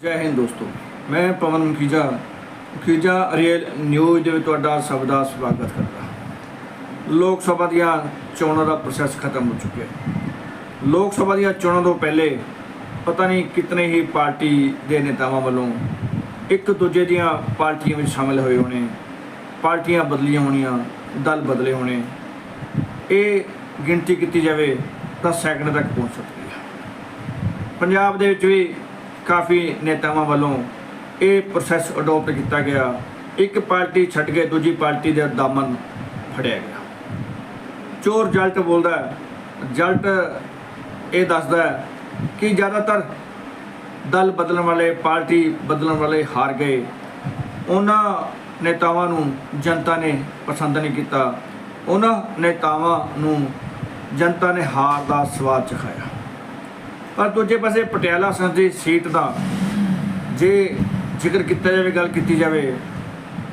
ਜੈ ਹਿੰਦ ਦੋਸਤੋ, ਮੈਂ ਪਵਨ ਮੁਖੀਜਾ ਮੁਖੀਜਾ ਰੀਅਲ ਨਿਊਜ਼ ਦੇ ਵਿੱਚ ਤੁਹਾਡਾ ਸਭ ਦਾ ਸਵਾਗਤ ਕਰਦਾ ਲੋਕ ਸਭਾ ਦੀਆਂ ਚੋਣਾਂ ਦਾ ਪ੍ਰੋਸੈਸ ਖਤਮ ਹੋ ਚੁੱਕਿਆ ਲੋਕ ਸਭਾ ਦੀਆਂ ਚੋਣਾਂ ਤੋਂ ਪਹਿਲੇ ਪਤਾ ਨਹੀਂ ਕਿਤਨੇ ਹੀ ਪਾਰਟੀ ਦੇ ਨੇਤਾਵਾਂ ਵੱਲੋਂ ਇੱਕ ਦੂਜੇ ਦੀਆਂ ਪਾਰਟੀਆਂ ਵਿੱਚ ਸ਼ਾਮਿਲ ਹੋਏ ਹੋਣੇ, ਪਾਰਟੀਆਂ ਬਦਲੀਆਂ ਹੋਣੀਆਂ, ਦਲ ਬਦਲੇ ਹੋਣੇ, ਇਹ ਗਿਣਤੀ ਕੀਤੀ ਜਾਵੇ ਤਾਂ ਸੈਕਿੰਡ ਤੱਕ ਪਹੁੰਚ ਸਕਦੀ ਹੈ। ਪੰਜਾਬ ਦੇ ਵਿੱਚ ਵੀ ਕਾਫੀ ਨੇਤਾਵਾਂ ਵੱਲੋਂ ਇਹ ਪ੍ਰੋਸੈਸ ਅਡਾਪਟ ਕੀਤਾ ਗਿਆ। ਇੱਕ ਪਾਰਟੀ ਛੱਡ ਕੇ ਦੂਜੀ ਪਾਰਟੀ ਦੇ ਦਾਮਨ ਫੜਿਆ ਗਿਆ। ਚੋਰ ਜਲਟ ਬੋਲਦਾ ਹੈ। ਜਲਟ ਇਹ ਦੱਸਦਾ ਕਿ ਜ਼ਿਆਦਾਤਰ ਦਲ ਬਦਲਣ ਵਾਲੇ, ਪਾਰਟੀ ਬਦਲਣ ਵਾਲੇ ਹਾਰ ਗਏ। ਉਹਨਾਂ ਨੇਤਾਵਾਂ ਨੂੰ ਜਨਤਾ ਨੇ ਪਸੰਦ ਨਹੀਂ ਕੀਤਾ। ਉਹਨਾਂ ਨੇਤਾਵਾਂ ਨੂੰ ਜਨਤਾ ਨੇ ਹਾਰ ਦਾ ਸਵਾਦ ਚਖਾਇਆ। ਪਰ ਦੂਜੇ ਪਾਸੇ ਪਟਿਆਲਾ ਸੰਸਦੀ ਸੀਟ ਦਾ ਜੇ ਜ਼ਿਕਰ ਕੀਤਾ ਜਾਵੇ, ਗੱਲ ਕੀਤੀ ਜਾਵੇ,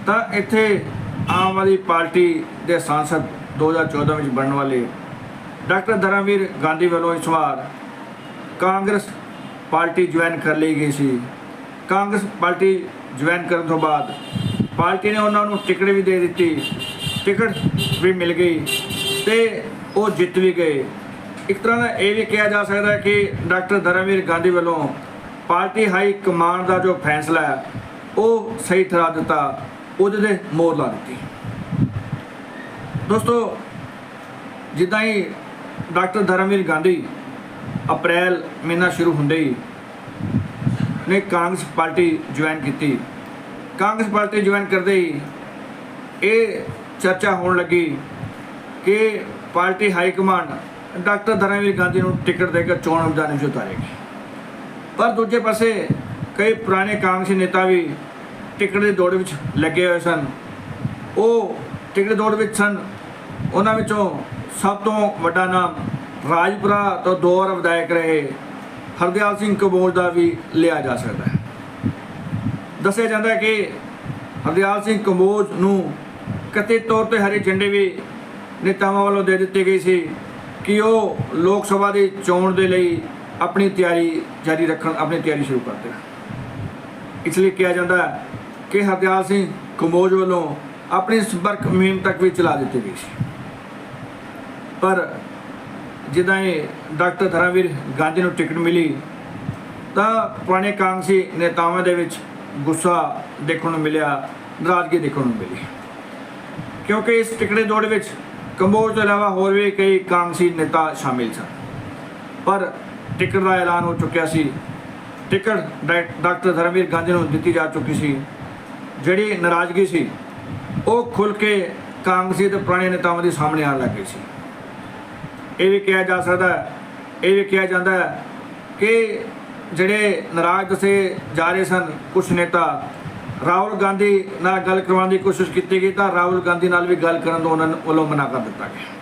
ਤਾਂ ਇੱਥੇ ਆਮ ਆਦਮੀ ਪਾਰਟੀ ਦੇ ਸਾਂਸਦ 2014 ਵਿੱਚ ਬਣਨ ਵਾਲੇ ਡਾਕਟਰ ਧਰਮਵੀਰ ਗਾਂਧੀ ਵੱਲੋਂ ਇਸ ਵਾਰ ਕਾਂਗਰਸ ਪਾਰਟੀ ਜੁਆਇਨ ਕਰ ਲਈ ਗਈ ਸੀ। ਕਾਂਗਰਸ ਪਾਰਟੀ ਜੁਆਇਨ ਕਰਨ ਤੋਂ ਬਾਅਦ ਪਾਰਟੀ ਨੇ ਉਹਨਾਂ ਨੂੰ ਟਿਕਟ ਵੀ ਦੇ ਦਿੱਤੀ, ਟਿਕਟ ਵੀ ਮਿਲ ਗਈ ਤੇ ਉਹ ਜਿੱਤ ਵੀ ਗਏ। ਇੱਕ ਤਰ੍ਹਾਂ ਦਾ ਇਹ ਵੀ ਕਿਹਾ ਜਾ ਸਕਦਾ ਹੈ ਕਿ ਡਾਕਟਰ ਧਰਮਵੀਰ ਗਾਂਧੀ ਵੱਲੋਂ ਪਾਰਟੀ ਹਾਈ ਕਮਾਂਡ ਦਾ ਜੋ ਫੈਸਲਾ ਹੈ, ਉਹ ਸਹੀ ਠਹਿਰਾ ਦਿੱਤਾ ਉਹਦੇ ਤੇ ਮੋਹਰ ਲਾ ਦਿੱਤੀ। ਦੋਸਤੋ, ਜਿੱਦਾਂ ਹੀ ਡਾਕਟਰ ਧਰਮਵੀਰ ਗਾਂਧੀ ਅਪ੍ਰੈਲ ਮਹੀਨਾ ਸ਼ੁਰੂ ਹੁੰਦੇ ਹੀ ਨੇ ਕਾਂਗਰਸ ਪਾਰਟੀ ਜੁਆਇਨ ਕੀਤੀ। ਕਾਂਗਰਸ ਪਾਰਟੀ ਜੁਆਇਨ ਕਰਦੇ ਹੀ ਇਹ ਚਰਚਾ ਹੋਣ ਲੱਗੀ ਕਿ party high command doctor Dharamvir Gandhi ਨੂੰ ਟਿਕਟ ਦੇ ਕੇ ਚੋਣ ਮੈਦਾਨ ਵਿੱਚ ਉਤਾਰੇਗੀ। ਪਰ ਦੂਜੇ ਪਾਸੇ ਕਈ ਪੁਰਾਣੇ ਕਾਂਗਰਸੀ ਨੇਤਾ ਵੀ ਟਿਕਟ ਦੀ ਦੌੜ ਵਿੱਚ ਲੱਗੇ ਹੋਏ ਸਨ। ਉਹ ਟਿਕਟ ਦੌੜ ਵਿੱਚ ਸਨ। ਉਹਨਾਂ ਵਿੱਚੋਂ ਸਭ ਤੋਂ ਵੱਡਾ ਨਾਮ ਰਾਜਪੁਰਾ ਤੋਂ ਦੋ ਵਾਰ ਵਿਧਾਇਕ ਰਹੇ। ਹਰਦਿਆਲ ਸਿੰਘ ਕਬੋਲ ਦਾ ਵੀ ਲਿਆ ਜਾ ਸਕਦਾ ਹੈ। ਦੱਸਿਆ ਜਾਂਦਾ ਹੈ ਕਿ ਹਰਦਿਆਲ ਸਿੰਘ ਕੰਬੋਜ ਨੂੰ ਕਥਿਤ ਤੌਰ ਤੇ ਹਰੇ ਝੰਡੇ ਵੀ ਨੇਤਾਵਾਂ ਵੱਲੋਂ ਦੇ ਦਿੱਤੇ ਗਏ ਸੀ। ਕਿ ਉਹ ਲੋਕ ਸਭਾ ਦੀ ਚੋਣ ਦੇ ਲਈ ਆਪਣੀ ਤਿਆਰੀ ਜਾਰੀ ਰੱਖਣ, ਆਪਣੀ ਤਿਆਰੀ ਸ਼ੁਰੂ ਕਰ ਦੇਣ। ਇਸ ਲਈ ਕਿਹਾ ਜਾਂਦਾ ਹੈ ਕਿ ਹਰਦਿਆਲ ਸਿੰਘ ਕੰਬੋਜ ਵੱਲੋਂ ਆਪਣੀ ਸੰਪਰਕ ਮੁਹਿੰਮ ਤੱਕ ਵੀ ਚਲਾ ਦਿੱਤੀ ਗਈ ਸੀ। ਪਰ ਜਿੱਦਾਂ ਇਹ ਡਾਕਟਰ ਧਰਮਵੀਰ ਗਾਂਧੀ ਨੂੰ ਟਿਕਟ ਮਿਲੀ, ਤਾਂ ਪੁਰਾਣੇ ਕਾਂਗਰਸੀ ਨੇਤਾਵਾਂ ਦੇ ਵਿੱਚ ਗੁੱਸਾ ਦੇਖਣ ਨੂੰ ਮਿਲਿਆ, ਨਾਰਾਜ਼ਗੀ ਦੇਖਣ ਨੂੰ ਮਿਲੀ। ਕਿਉਂਕਿ ਇਸ ਟਿਕਟ ਦੀ ਦੌੜ ਵਿੱਚ ਕੰਬੋਜ ਤੋਂ ਇਲਾਵਾ ਹੋਰ ਵੀ ਕਈ ਕਾਂਗਰਸੀ ਨੇਤਾ ਸ਼ਾਮਿਲ ਸਨ। ਪਰ ਟਿਕਟ ਦਾ ਐਲਾਨ ਹੋ ਚੁੱਕਿਆ ਸੀ। ਟਿਕਟ ਡਾ- ਡਾਕਟਰ ਧਰਮਵੀਰ ਗਾਂਧੀ ਨੂੰ ਦਿੱਤੀ ਜਾ ਚੁੱਕੀ ਸੀ। ਜਿਹੜੀ ਨਾਰਾਜ਼ਗੀ ਸੀ, ਉਹ ਖੁੱਲ ਕੇ ਕਾਂਗਰਸੀ ਤੇ ਪੁਰਾਣੇ ਨੇਤਾਵਾਂ ਦੇ ਸਾਹਮਣੇ ਆਉਣ ਲੱਗ ਗਈ ਸੀ। ਇਹ ਵੀ ਕਿਹਾ ਜਾ ਸਕਦਾ ਇਹ ਵੀ ਕਿਹਾ ਜਾਂਦਾ ਹੈ ਕਿ ਜਿਹੜੇ ਨਾਰਾਜ਼ ਦੱਸੇ ਜਾ ਰਹੇ ਸਨ ਕੁਝ ਨੇਤਾ ਰਾਹੁਲ ਗਾਂਧੀ ਨਾਲ ਗੱਲ ਕਰਵਾਉਣ ਦੀ ਕੋਸ਼ਿਸ਼ ਕੀਤੀ ਗਈ ਤਾਂ ਰਾਹੁਲ ਗਾਂਧੀ ਨਾਲ ਵੀ ਗੱਲ ਕਰਨ ਤੋਂ ਉਹਨਾਂ ਵੱਲੋਂ ਮਨਾ ਕਰ ਦਿੱਤਾ ਗਿਆ।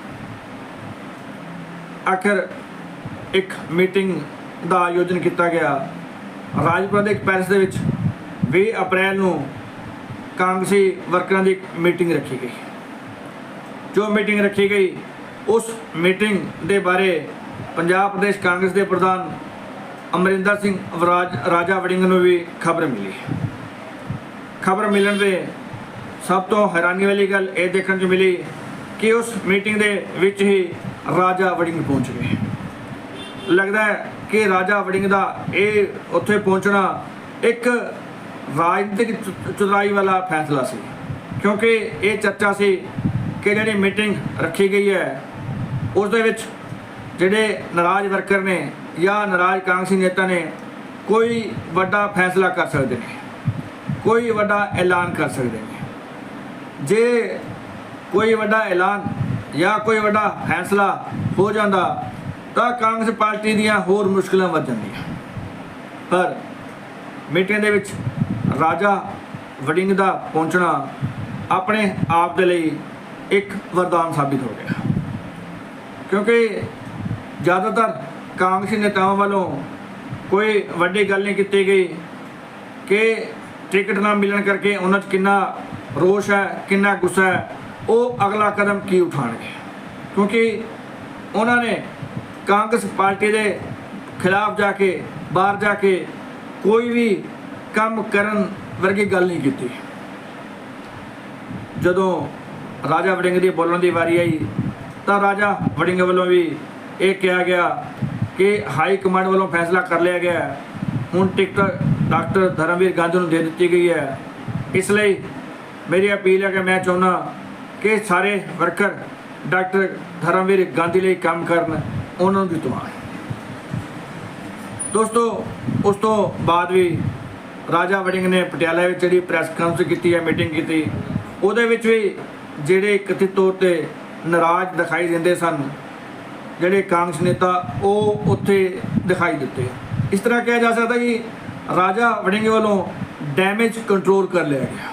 ਆਖਰ ਇੱਕ ਮੀਟਿੰਗ ਦਾ ਆਯੋਜਨ ਕੀਤਾ ਗਿਆ। ਰਾਜਪੁਰਾ ਦੇ ਇੱਕ ਪੈਲਸ ਦੇ ਵਿੱਚ 20 ਅਪ੍ਰੈਲ ਨੂੰ ਕਾਂਗਰਸੀ ਵਰਕਰਾਂ ਦੀ ਇੱਕ ਮੀਟਿੰਗ ਰੱਖੀ ਗਈ। ਜੋ ਮੀਟਿੰਗ ਰੱਖੀ ਗਈ, ਉਸ ਮੀਟਿੰਗ ਦੇ ਬਾਰੇ ਪੰਜਾਬ ਪ੍ਰਦੇਸ਼ ਕਾਂਗਰਸ ਦੇ ਪ੍ਰਧਾਨ ਅਮਰਿੰਦਰ ਸਿੰਘ ਰਾਜਾ ਵੜਿੰਗ ਨੂੰ ਵੀ ਖਬਰ ਮਿਲੀ। ਖਬਰ ਮਿਲਣ ਦੇ ਸਭ ਤੋਂ ਹੈਰਾਨੀ ਵਾਲੀ ਗੱਲ ਇਹ ਦੇਖਣ 'ਚ ਮਿਲੀ ਕਿ ਉਸ ਮੀਟਿੰਗ ਦੇ ਵਿੱਚ ਹੀ ਰਾਜਾ ਵੜਿੰਗ ਪਹੁੰਚ ਗਏ। ਲੱਗਦਾ ਹੈ ਕਿ ਰਾਜਾ ਵੜਿੰਗ ਦਾ ਇਹ ਉੱਥੇ ਪਹੁੰਚਣਾ ਇੱਕ ਰਾਜਨੀਤਿਕ ਚੁ- ਚੁਣਾਈ ਵਾਲਾ ਫੈਸਲਾ ਸੀ। ਕਿਉਂਕਿ ਇਹ ਚਰਚਾ ਸੀ ਕਿ ਜਿਹੜੀ ਮੀਟਿੰਗ ਰੱਖੀ ਗਈ ਹੈ, ਉਸ ਦੇ ਵਿੱਚ ਜਿਹੜੇ ਨਾਰਾਜ਼ ਵਰਕਰ ਨੇ ਜਾਂ ਨਾਰਾਜ਼ ਕਾਂਗਰਸੀ ਨੇਤਾ ਨੇ ਕੋਈ ਵੱਡਾ ਫੈਸਲਾ ਕਰ ਸਕਦੇ ਨੇ। ਕੋਈ ਵੱਡਾ ਐਲਾਨ ਕਰ ਸਕਦੇ ਨੇ। ਜੇ ਕੋਈ ਵੱਡਾ ਐਲਾਨ ਜਾਂ ਕੋਈ ਵੱਡਾ ਫੈਸਲਾ ਹੋ ਜਾਂਦਾ, ਤਾਂ ਕਾਂਗਰਸ ਪਾਰਟੀ ਦੀਆਂ ਹੋਰ ਮੁਸ਼ਕਲਾਂ ਵੱਧ ਜਾਂਦੀਆਂ। ਪਰ ਮੀਟਿੰਗ ਦੇ ਵਿੱਚ ਰਾਜਾ ਵੜਿੰਗ ਦਾ ਪਹੁੰਚਣਾ ਆਪਣੇ ਆਪ ਦੇ ਲਈ ਇੱਕ ਵਰਦਾਨ ਸਾਬਿਤ ਹੋ ਗਿਆ। ਕਿਉਂਕਿ ਜ਼ਿਆਦਾਤਰ ਕਾਂਗਰਸੀ ਨੇਤਾਵਾਂ ਵੱਲੋਂ ਕੋਈ ਵੱਡੀ ਗੱਲ ਨਹੀਂ ਕੀਤੀ ਗਈ ਕਿ ਟਿਕਟ ਨਾ ਮਿਲਣ ਕਰਕੇ ਉਹਨਾਂ 'ਚ ਕਿੰਨਾ ਰੋਸ਼ ਹੈ, ਕਿੰਨਾ ਗੁੱਸਾ ਹੈ, ਉਹ ਅਗਲਾ ਕਦਮ ਕੀ ਉਠਾਣਗੇ ਕਿਉਂਕਿ ਉਹਨਾਂ ਨੇ ਕਾਂਗਰਸ ਪਾਰਟੀ ਦੇ ਖਿਲਾਫ ਜਾ ਕੇ, ਬਾਹਰ ਜਾ ਕੇ ਕੋਈ ਵੀ ਕੰਮ ਕਰਨ ਵਰਗੀ ਗੱਲ ਨਹੀਂ ਕੀਤੀ। ਜਦੋਂ ਰਾਜਾ ਵੜਿੰਗ ਦੀ ਬੋਲਣ ਦੀ ਵਾਰੀ ਆਈ, ਤਾਂ ਰਾਜਾ ਵੜਿੰਗ ਵੱਲੋਂ ਵੀ ਇਹ ਕਿਹਾ ਗਿਆ ਕਿ ਹਾਈ ਕਮਾਂਡ ਵੱਲੋਂ ਫੈਸਲਾ ਕਰ ਲਿਆ ਗਿਆ। ਹੁਣ ਟਿਕਟ ਡਾਕਟਰ ਧਰਮਵੀਰ ਗਾਂਧੀ ਨੂੰ ਦੇ ਦਿੱਤੀ ਗਈ ਹੈ। ਇਸ ਲਈ ਮੇਰੀ ਅਪੀਲ ਹੈ ਕਿ ਮੈਂ ਚਾਹੁੰਦਾ ਕਿ ਸਾਰੇ ਵਰਕਰ ਡਾਕਟਰ ਧਰਮਵੀਰ ਗਾਂਧੀ ਲਈ ਕੰਮ ਕਰਨ, ਉਹਨਾਂ ਨੂੰ ਜਿਤਵਾਉਣ ਦੋਸਤੋ, ਉਸ ਤੋਂ ਬਾਅਦ ਵੀ ਰਾਜਾ ਵੜਿੰਗ ਨੇ ਪਟਿਆਲਾ ਵਿੱਚ ਜਿਹੜੀ ਪ੍ਰੈਸ ਕਾਨਫਰੰਸ ਕੀਤੀ ਹੈ ਮੀਟਿੰਗ ਕੀਤੀ, ਉਹਦੇ ਵਿੱਚ ਵੀ ਜਿਹੜੇ ਕਥਿਤ ਤੌਰ ਤੇ ਨਾਰਾਜ਼ ਦਿਖਾਈ ਦਿੰਦੇ ਸਨ, ਜਿਹੜੇ ਕਾਂਗਰਸ ਨੇਤਾ, ਉਹ ਉੱਥੇ ਦਿਖਾਈ ਦਿੱਤੇ। ਇਸ ਤਰ੍ਹਾਂ ਕਿਹਾ ਜਾ ਸਕਦਾ ਕਿ ਰਾਜਾ ਵੜਿੰਗ ਵੱਲੋਂ ਡੈਮੇਜ ਕੰਟਰੋਲ ਕਰ ਲਿਆ ਗਿਆ।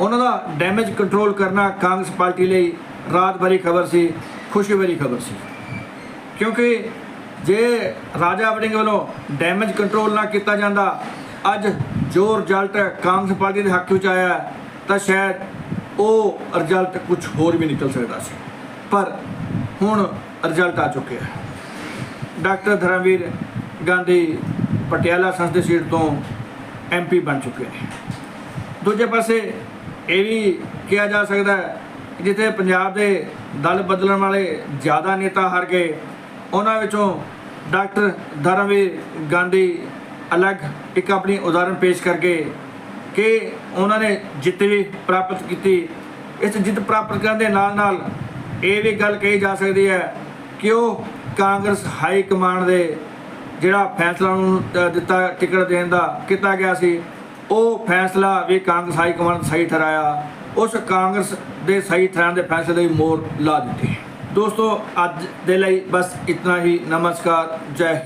ਉਹਨਾਂ ਦਾ ਡੈਮੇਜ ਕੰਟਰੋਲ ਕਰਨਾ ਕਾਂਗਰਸ ਪਾਰਟੀ ਲਈ ਰਾਤ ਭਰੀ ਖਬਰ ਸੀ, ਖੁਸ਼ੀ ਭਰੀ ਖਬਰ ਸੀ। ਕਿਉਂਕਿ ਜੇ ਰਾਜਾ ਵੜਿੰਗ ਵੱਲੋਂ ਡੈਮੇਜ ਕੰਟਰੋਲ ਨਾ ਕੀਤਾ ਜਾਂਦਾ, ਅੱਜ ਜੋ ਰਿਜ਼ਲਟ ਕਾਂਗਰਸ ਪਾਰਟੀ ਦੇ ਹੱਕ ਵਿੱਚ ਆਇਆ, ਤਾਂ ਸ਼ਾਇਦ ਉਹ ਰਿਜ਼ਲਟ ਕੁਝ ਹੋਰ ਵੀ ਨਿਕਲ ਸਕਦਾ ਸੀ। ਪਰ ਹੁਣ ਰਿਜ਼ਲਟ ਆ ਚੁੱਕਿਆ ਡਾਕਟਰ ਧਰਮਵੀਰ ਗਾਂਧੀ ਪਟਿਆਲਾ ਸੰਸਦੀ ਸੀਟ ਤੋਂ ਐਮਪੀ ਬਣ ਚੁੱਕੇ ਨੇ। ਦੂਜੇ ਪਾਸੇ ਇਹ ਵੀ ਕਿਹਾ ਜਾ ਸਕਦਾ ਹੈ ਜਿੱਥੇ ਪੰਜਾਬ ਦੇ ਦਲ ਬਦਲਣ ਵਾਲੇ ਜ਼ਿਆਦਾ ਨੇਤਾ ਹਾਰ ਗਏ, ਉਹਨਾਂ ਵਿੱਚੋਂ ਡਾਕਟਰ ਧਰਮਵੀਰ ਗਾਂਧੀ ਅਲੱਗ ਇੱਕ ਆਪਣੀ ਉਦਾਹਰਨ ਪੇਸ਼ ਕਰਕੇ ਕਿ ਉਹਨਾਂ ਨੇ ਜਿੱਤ ਵੀ ਪ੍ਰਾਪਤ ਕੀਤੀ। ਇਸ ਜਿੱਤ ਪ੍ਰਾਪਤ ਕਰਨ ਦੇ ਨਾਲ ਨਾਲ ਇਹ ਵੀ ਗੱਲ ਕਹੀ ਜਾ ਸਕਦੀ ਹੈ ਕਿ ਉਹ ਕਾਂਗਰਸ ਹਾਈ ਕਮਾਂਡ ਦੇ ਜਿਹੜਾ ਫੈਸਲਾ ਨੂੰ ਦਿੱਤਾ, ਟਿਕਟ ਦੇਣ ਦਾ ਕੀਤਾ ਗਿਆ ਸੀ, ਉਹ ਫੈਸਲਾ ਵੀ ਕਾਂਗਰਸ ਹਾਈ ਕਮਾਂਡ ਸਹੀ ਠਹਿਰਾਇਆ। ਉਸ ਕਾਂਗਰਸ ਦੇ ਸਹੀ ਠਹਿਰਾਉਣ ਦੇ ਫੈਸਲੇ ਦੀ ਮੋਹਰ ਲਾ ਦਿੱਤੀ। ਦੋਸਤੋ, ਅੱਜ ਦੇ ਲਈ ਬਸ ਇਤਨਾ ਹੀ। ਨਮਸਕਾਰ, ਜੈ